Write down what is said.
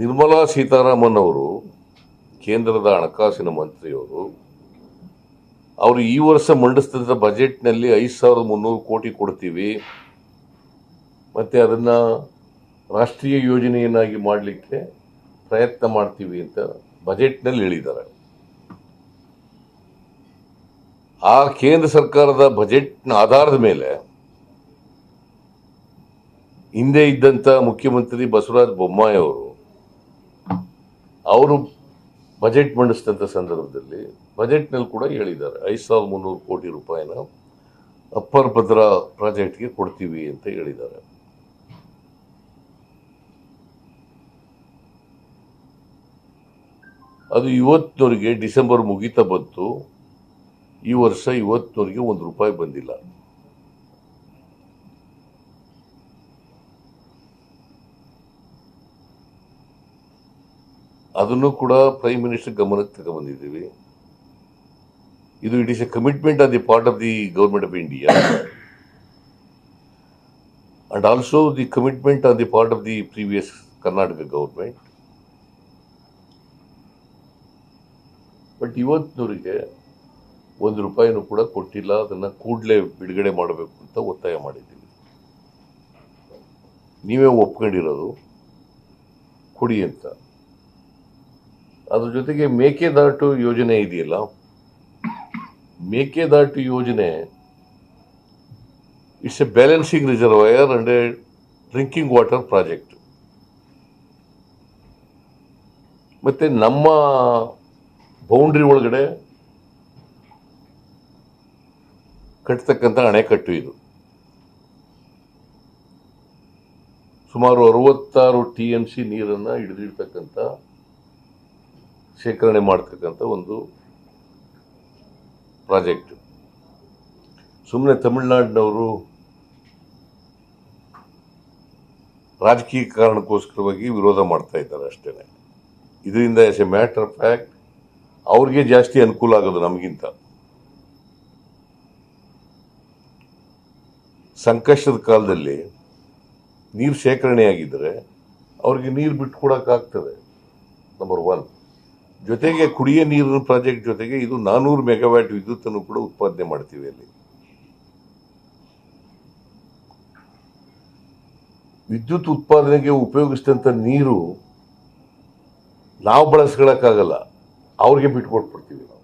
ನಿರ್ಮಲಾ ಸೀತಾರಾಮನ್ ಅವರು ಕೇಂದ್ರದ ಹಣಕಾಸಿನ ಮಂತ್ರಿಯವರು, ಅವರು ಈ ವರ್ಷ ಮಂಡಿಸ್ತಿದ್ದ ಬಜೆಟ್ನಲ್ಲಿ ಐದು ಸಾವಿರದ ಮುನ್ನೂರು ಕೋಟಿ ಕೊಡ್ತೀವಿ, ಮತ್ತು ಅದನ್ನು ರಾಷ್ಟ್ರೀಯ ಯೋಜನೆಯನ್ನಾಗಿ ಮಾಡಲಿಕ್ಕೆ ಪ್ರಯತ್ನ ಮಾಡ್ತೀವಿ ಅಂತ ಬಜೆಟ್ನಲ್ಲಿ ಹೇಳಿದ್ದಾರೆ. ಆ ಕೇಂದ್ರ ಸರ್ಕಾರದ ಬಜೆಟ್ನ ಆಧಾರದ ಮೇಲೆ ಹಿಂದೆ ಇದ್ದಂಥ ಮುಖ್ಯಮಂತ್ರಿ ಬಸವರಾಜ ಬೊಮ್ಮಾಯಿ ಅವರು ಅವರು ಬಜೆಟ್ ಮಂಡಿಸಿದಂಥ ಸಂದರ್ಭದಲ್ಲಿ ಬಜೆಟ್ನಲ್ಲಿ ಕೂಡ ಹೇಳಿದ್ದಾರೆ, ಐದು ಸಾವಿರದ ಮುನ್ನೂರು ಕೋಟಿ ರೂಪಾಯಿನ ಅಪ್ಪರ್ ಭದ್ರಾ ಪ್ರಾಜೆಕ್ಟ್ಗೆ ಕೊಡ್ತೀವಿ ಅಂತ ಹೇಳಿದ್ದಾರೆ. ಅದು ಇವತ್ತಿನವರೆಗೆ ಡಿಸೆಂಬರ್ ಮುಗಿತಾ ಬಂತು, ಈ ವರ್ಷ ಇವತ್ತಿನವರೆಗೆ ಒಂದು ರೂಪಾಯಿ ಬಂದಿಲ್ಲ. ಅದನ್ನು ಕೂಡ ಪ್ರೈಮ್ ಮಿನಿಸ್ಟರ್ ಗಮನಕ್ಕೆ ತಗೊಂಡ್ಬಂದಿದ್ದೀವಿ. ಇದು it is a commitment on the part of the government of India. And also the commitment on the part of the previous Karnataka government but ಇವತ್ತಿನವರಿಗೆ ಒಂದು ರೂಪಾಯಿನೂ ಕೂಡ ಕೊಟ್ಟಿಲ್ಲ. ಅದನ್ನು ಕೂಡಲೇ ಬಿಡುಗಡೆ ಮಾಡಬೇಕು ಅಂತ ಒತ್ತಾಯ ಮಾಡಿದ್ದೀವಿ. ನೀವೇ ಒಪ್ಕೊಂಡಿರೋದು. ಕೊಡಿ ಅಂತ. ಅದ್ರ ಜೊತೆಗೆ ಮೇಕೆದಾಟು ಯೋಜನೆ ಇದೆಯಲ್ಲ? ಮೇಕೆದಾಟು ಯೋಜನೆ it's a balancing reservoir and a drinking water project ಮತ್ತೆ ನಮ್ಮ ಬೌಂಡ್ರಿ ಒಳಗಡೆ ಕಟ್ಟತಕ್ಕಂಥ ಅಣೆಕಟ್ಟು ಇದು. ಸುಮಾರು ಅರವತ್ತಾರು ಟಿ ಎಂ ಸಿ ನೀರನ್ನು ಹಿಡಿದಿಡ್ತಕ್ಕಂಥ ಶೇಖರಣೆ ಮಾಡ್ತಕ್ಕಂಥ ಒಂದು ಪ್ರಾಜೆಕ್ಟ್. ಸುಮ್ಮನೆ ತಮಿಳುನಾಡಿನವರು ರಾಜಕೀಯ ಕಾರಣಕ್ಕೋಸ್ಕರವಾಗಿ ವಿರೋಧ ಮಾಡ್ತಾ ಇದ್ದಾರೆ ಅಷ್ಟೇ ಇದರಿಂದ as a matter of fact ಅವ್ರಿಗೆ ಜಾಸ್ತಿ ಅನುಕೂಲ ಆಗೋದು ನಮಗಿಂತ. ಸಂಕಷ್ಟದ ಕಾಲದಲ್ಲಿ ನೀರು ಶೇಖರಣೆಯಾಗಿದ್ದರೆ ಅವ್ರಿಗೆ ನೀರು ಬಿಟ್ಕೊಡಕ್ಕಾಗ್ತದೆ ನಂಬರ್ ಒನ್ ಜೊತೆಗೆ ಕುಡಿಯ ನೀರಿನ ಪ್ರಾಜೆಕ್ಟ್ ಜೊತೆಗೆ ಇದು ನಾನೂರು ಮೆಗಾವ್ಯಾಟ್ ವಿದ್ಯುತ್ತನ್ನು ಕೂಡ ಉತ್ಪಾದನೆ ಮಾಡ್ತೀವಿ ಅಲ್ಲಿ. ವಿದ್ಯುತ್ ಉತ್ಪಾದನೆಗೆ ಉಪಯೋಗಿಸಿದಂಥ ನೀರು ನಾವು ಬಳಸ್ಕೊಳಕ್ಕಾಗಲ್ಲ. ಅವ್ರಿಗೆ ಬಿಟ್ಕೊಟ್ಬಿಡ್ತೀವಿ ನಾವು.